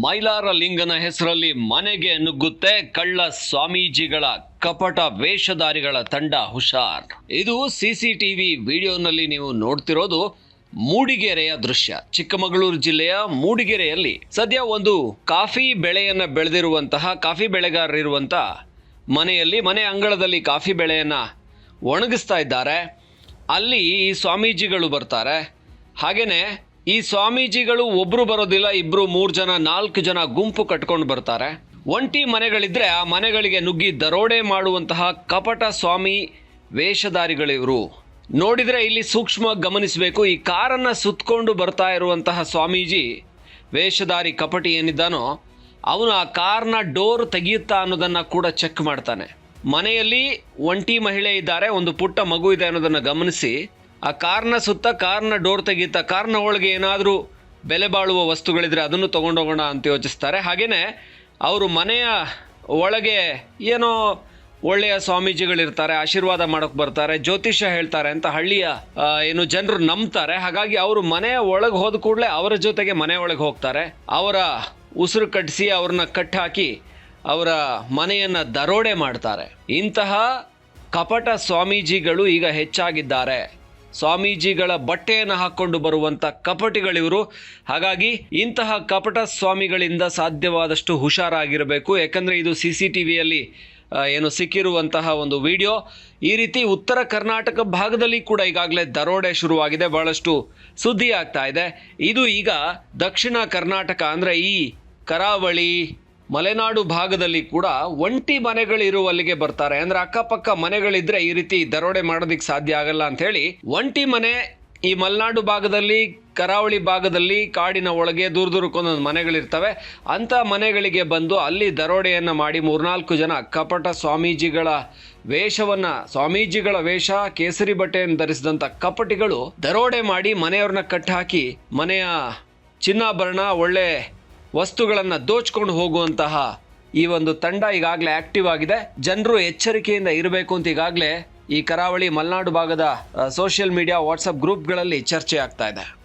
ಮೈಲಾರ ಲಿಂಗನ ಹೆಸರಲ್ಲಿ ಮನೆಗೆ ನುಗ್ಗುತ್ತೆ ಕಳ್ಳ ಸ್ವಾಮೀಜಿಗಳ ಕಪಟ ವೇಷಧಾರಿಗಳ ತಂಡ ಹುಷಾರ್. ಇದು ಸಿಸಿಟಿವಿ ವಿಡಿಯೋನಲ್ಲಿ ನೀವು ನೋಡ್ತಿರೋದು ಮೂಡಿಗೆರೆಯ ದೃಶ್ಯ. ಚಿಕ್ಕಮಗಳೂರು ಜಿಲ್ಲೆಯ ಮೂಡಿಗೆರೆಯಲ್ಲಿ ಸದ್ಯ ಒಂದು ಕಾಫಿ ಬೆಳೆಯನ್ನು ಬೆಳೆದಿರುವಂತಹ, ಕಾಫಿ ಬೆಳೆಗಾರರಿರುವಂತಹ ಮನೆಯಲ್ಲಿ, ಮನೆ ಅಂಗಳದಲ್ಲಿ ಕಾಫಿ ಬೆಳೆಯನ್ನು ಒಣಗಿಸ್ತಾ ಇದ್ದಾರೆ. ಅಲ್ಲಿ ಸ್ವಾಮೀಜಿಗಳು ಬರ್ತಾರೆ. ಹಾಗೇನೆ ಈ ಸ್ವಾಮೀಜಿಗಳು ಒಬ್ರು ಬರೋದಿಲ್ಲ, ಇಬ್ರು ಮೂರು ಜನ, ನಾಲ್ಕು ಜನ ಗುಂಪು ಕಟ್ಕೊಂಡು ಬರ್ತಾರೆ. ಒಂಟಿ ಮನೆಗಳಿದ್ರೆ ಆ ಮನೆಗಳಿಗೆ ನುಗ್ಗಿ ದರೋಡೆ ಮಾಡುವಂತಹ ಕಪಟ ಸ್ವಾಮಿ ವೇಷಧಾರಿಗಳಿವರು. ನೋಡಿದ್ರೆ ಇಲ್ಲಿ ಸೂಕ್ಷ್ಮ ಗಮನಿಸಬೇಕು, ಈ ಕಾರನ್ನ ಸುತ್ತಕೊಂಡು ಬರ್ತಾ ಇರುವಂತಹ ಸ್ವಾಮೀಜಿ ವೇಷಧಾರಿ ಕಪಟಿ ಏನಿದ್ದಾನೋ, ಅವನು ಆ ಕಾರ್ನ ಡೋರ್ ತೆಗೆಯುತ್ತಾ ಅನ್ನೋದನ್ನ ಕೂಡ ಚೆಕ್ ಮಾಡ್ತಾನೆ. ಮನೆಯಲ್ಲಿ ಒಂಟಿ ಮಹಿಳೆ ಇದ್ದಾರೆ, ಒಂದು ಪುಟ್ಟ ಮಗು ಇದೆ ಅನ್ನೋದನ್ನ ಗಮನಿಸಿ. ಆ ಕಾರ್ನ ಸುತ್ತ ಕಾರ್ನ ಡೋರ್ ತೆಗೀತ, ಕಾರ್ನ ಒಳಗೆ ಏನಾದರೂ ಬೆಲೆ ಬಾಳುವ ವಸ್ತುಗಳಿದ್ರೆ ಅದನ್ನು ತಗೊಂಡೋಗೋಣ ಅಂತ ಯೋಚಿಸ್ತಾರೆ. ಹಾಗೆಯೇ ಅವರು ಮನೆಯ ಒಳಗೆ ಏನೋ ಒಳ್ಳೆಯ ಸ್ವಾಮೀಜಿಗಳಿರ್ತಾರೆ, ಆಶೀರ್ವಾದ ಮಾಡೋಕೆ ಬರ್ತಾರೆ, ಜ್ಯೋತಿಷ್ಯ ಹೇಳ್ತಾರೆ ಅಂತ ಹಳ್ಳಿಯ ಏನು ಜನರು ನಂಬ್ತಾರೆ. ಹಾಗಾಗಿ ಅವರು ಮನೆಯ ಒಳಗೆ ಹೋದ ಕೂಡಲೇ ಅವರ ಜೊತೆಗೆ ಮನೆ ಒಳಗೆ ಹೋಗ್ತಾರೆ. ಅವರ ಉಸಿರು ಕಟ್ಟಿಸಿ ಅವ್ರನ್ನ ಕಟ್ಟಾಕಿ ಅವರ ಮನೆಯನ್ನು ದರೋಡೆ ಮಾಡ್ತಾರೆ. ಇಂತಹ ಕಪಟ ಸ್ವಾಮೀಜಿಗಳು ಈಗ ಹೆಚ್ಚಾಗಿದ್ದಾರೆ. ಸ್ವಾಮೀಜಿಗಳ ಬಟ್ಟೆಯನ್ನು ಹಾಕ್ಕೊಂಡು ಬರುವಂಥ ಕಪಟಿಗಳಿವರು. ಹಾಗಾಗಿ ಇಂತಹ ಕಪಟ ಸ್ವಾಮಿಗಳಿಂದ ಸಾಧ್ಯವಾದಷ್ಟು ಹುಷಾರಾಗಿರಬೇಕು. ಯಾಕಂದರೆ ಇದು ಸಿ ಸಿ ಟಿ ವಿಯಲ್ಲಿ ಏನು ಸಿಕ್ಕಿರುವಂತಹ ಒಂದು ವಿಡಿಯೋ. ಈ ರೀತಿ ಉತ್ತರ ಕರ್ನಾಟಕ ಭಾಗದಲ್ಲಿ ಕೂಡ ಈಗಾಗಲೇ ದರೋಡೆ ಶುರುವಾಗಿದೆ. ಬಹಳಷ್ಟು ಸುದ್ದಿ ಆಗ್ತಾ ಇದೆ. ಇದು ಈಗ ದಕ್ಷಿಣ ಕರ್ನಾಟಕ ಅಂದರೆ ಈ ಕರಾವಳಿ ಮಲೆನಾಡು ಭಾಗದಲ್ಲಿ ಕೂಡ ಒಂಟಿ ಮನೆಗಳಿರುವಲ್ಲಿಗೆ ಬರ್ತಾರೆ. ಅಂದ್ರೆ ಅಕ್ಕಪಕ್ಕ ಮನೆಗಳಿದ್ರೆ ಈ ರೀತಿ ದರೋಡೆ ಮಾಡೋದಿಕ್ ಸಾಧ್ಯ ಆಗಲ್ಲ ಅಂತ ಹೇಳಿ ಒಂಟಿ ಮನೆ ಈ ಮಲೆನಾಡು ಭಾಗದಲ್ಲಿ, ಕರಾವಳಿ ಭಾಗದಲ್ಲಿ, ಕಾಡಿನ ಒಳಗೆ ದೂರ ದೂರಕ್ಕೊಂದೊಂದು ಮನೆಗಳಿರ್ತವೆ. ಅಂತ ಮನೆಗಳಿಗೆ ಬಂದು ಅಲ್ಲಿ ದರೋಡೆಯನ್ನ ಮಾಡಿ ಮೂರ್ನಾಲ್ಕು ಜನ ಕಪಟ ಸ್ವಾಮೀಜಿಗಳ ವೇಷವನ್ನ, ಸ್ವಾಮೀಜಿಗಳ ವೇಷ, ಕೇಸರಿ ಬಟ್ಟೆಯನ್ನು ಧರಿಸಿದಂಥ ಕಪಟಿಗಳು ದರೋಡೆ ಮಾಡಿ ಮನೆಯವ್ರನ್ನ ಕಟ್ಟಾಕಿ ಮನೆಯ ಚಿನ್ನಾಭರಣ, ಒಳ್ಳೆ ವಸ್ತುಗಳನ್ನು ದೋಚ್ಕೊಂಡು ಹೋಗುವಂತಹ ಈ ಒಂದು ತಂಡ ಈಗಾಗಲೇ ಆಕ್ಟಿವ್ ಆಗಿದೆ. ಜನರು ಎಚ್ಚರಿಕೆಯಿಂದ ಇರಬೇಕು ಅಂತ ಈಗಾಗಲೇ ಈ ಕರಾವಳಿ ಮಲೆನಾಡು ಭಾಗದ ಸೋಷಿಯಲ್ ಮೀಡಿಯಾ ವಾಟ್ಸಪ್ ಗ್ರೂಪ್ಗಳಲ್ಲಿ ಚರ್ಚೆ ಆಗ್ತಾ ಇದೆ.